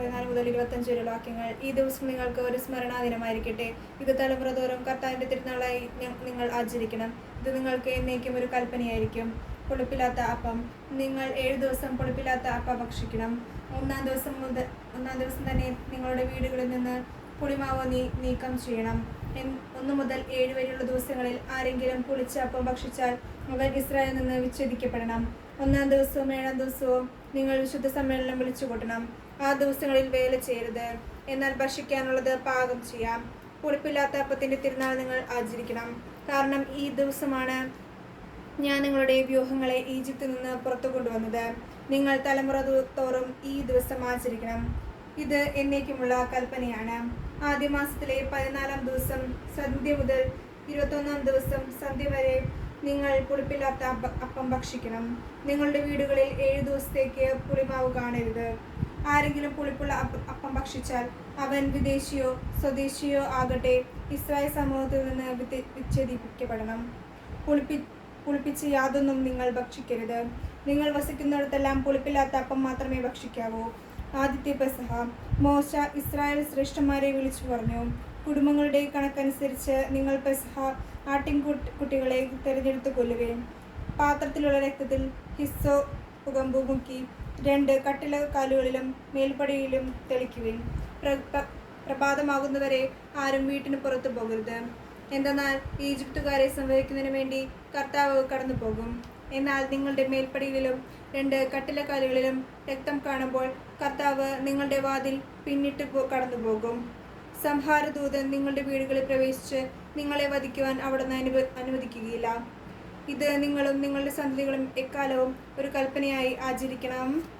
പതിനാല് മുതൽ ഇരുപത്തഞ്ച് വരെയുള്ള വാക്യങ്ങൾ. ഈ ദിവസം നിങ്ങൾക്ക് ഒരു സ്മരണാ ദിനമായിരിക്കട്ടെ ഇത് തലമുറ തോറും കർത്താവിന്റെ തിരുനാളായി നിങ്ങൾ ആചരിക്കണം. ഇത് നിങ്ങൾക്ക് എന്നേക്കും ഒരു കൽപ്പനയായിരിക്കും. പുളിപ്പില്ലാത്ത അപ്പം. നിങ്ങൾ ഏഴ് ദിവസം പുളിപ്പില്ലാത്ത അപ്പം ഭക്ഷിക്കണം. ഒന്നാം ദിവസം മുതൽ ഒന്നാം ദിവസം തന്നെ നിങ്ങളുടെ വീടുകളിൽ നിന്ന് പുളിമാവ് നീ നീക്കം ചെയ്യണം. ഒന്ന് മുതൽ ഏഴ് വരെയുള്ള ദിവസങ്ങളിൽ ആരെങ്കിലും പുളിച്ച അപ്പം ഭക്ഷിച്ചാൽ മുഗൾ ഇസ്രായേലിൽ നിന്ന് വിച്ഛേദിക്കപ്പെടണം. ഒന്നാം ദിവസവും ഏഴാം ദിവസവും നിങ്ങൾ വിശുദ്ധ സമ്മേളനം വിളിച്ചു കൂട്ടണം ആ ദിവസങ്ങളിൽ വേല ചെയ്യരുത്. എന്നാൽ ഭക്ഷിക്കാനുള്ളത് പാകം ചെയ്യാം. പുളിപ്പില്ലാത്ത അപ്പത്തിന്റെ തിരുനാൾ നിങ്ങൾ ആചരിക്കണം. കാരണം ഈ ദിവസമാണ് ഞാൻ നിങ്ങളുടെ വ്യൂഹങ്ങളെ ഈജിപ്തിൽ നിന്ന് പുറത്തു കൊണ്ടുവന്നത് നിങ്ങൾ തലമുറ തോറും ഈ ദിവസം ആചരിക്കണം. ഇത് എന്നേക്കുമുള്ള കൽപ്പനയാണ്. ആദ്യ മാസത്തിലെ പതിനാലാം ദിവസം സന്ധ്യ മുതൽ ഇരുപത്തൊന്നാം ദിവസം സന്ധ്യ വരെ നിങ്ങൾ പുളിപ്പില്ലാത്ത അപ്പം ഭക്ഷിക്കണം. നിങ്ങളുടെ വീടുകളിൽ ഏഴ് ദിവസത്തേക്ക് പുളിമാവ് കാണരുത്. ആരെങ്കിലും പുളിപ്പുള്ള അപ്പം ഭക്ഷിച്ചാൽ അവൻ വിദേശിയോ സ്വദേശിയോ ആകട്ടെ ഇസ്രായേൽ സമൂഹത്തിൽ നിന്ന് വിച്ഛേദിപ്പിക്കപ്പെടണം. പുളിപ്പി പുളിപ്പിച്ച് യാതൊന്നും നിങ്ങൾ ഭക്ഷിക്കരുത്. നിങ്ങൾ വസിക്കുന്നിടത്തെല്ലാം പുളിപ്പില്ലാത്ത അപ്പം മാത്രമേ ഭക്ഷിക്കാവൂ. ആദിത്യ പെസഹ മോശ ഇസ്രായേൽ ശ്രേഷ്ഠന്മാരെ വിളിച്ചു പറഞ്ഞു. കുടുംബങ്ങളുടെ കണക്കനുസരിച്ച് നിങ്ങൾ പെസഹ ആട്ടിൻകുട്ടി കുട്ടികളെ തിരഞ്ഞെടുത്ത് കൊല്ലുകയും പാത്രത്തിലുള്ള രക്തത്തിൽ ഹിസ്സോ പുകമ്പു മുക്കി രണ്ട് കട്ടില കാലുകളിലും മേൽപ്പടിയിലും തെളിക്കുകയും പ്ര- പ്ര- പ്രഭാതമാകുന്നവരെ ആരും വീട്ടിന് പുറത്തു പോകരുത്. എന്തെന്നാൽ ഈജിപ്തുകാരെ സംവദിക്കുന്നതിന് വേണ്ടി കർത്താവ് കടന്നു പോകും. എന്നാൽ നിങ്ങളുടെ മേൽപ്പടിയിലും രണ്ട് കട്ടിലക്കാലുകളിലും രക്തം കാണുമ്പോൾ കർത്താവ് നിങ്ങളുടെ വാതിൽ പിന്നിട്ട് കടന്നു പോകും. സംഹാരദൂതൻ നിങ്ങളുടെ വീടുകളിൽ പ്രവേശിച്ച് നിങ്ങളെ വധിക്കുവാൻ അവിടുന്ന് അനുവ അനുവദിക്കുകയില്ല. ഇത് നിങ്ങളും നിങ്ങളുടെ സന്തതികളും എക്കാലവും ഒരു കൽപ്പനയായി ആചരിക്കണം.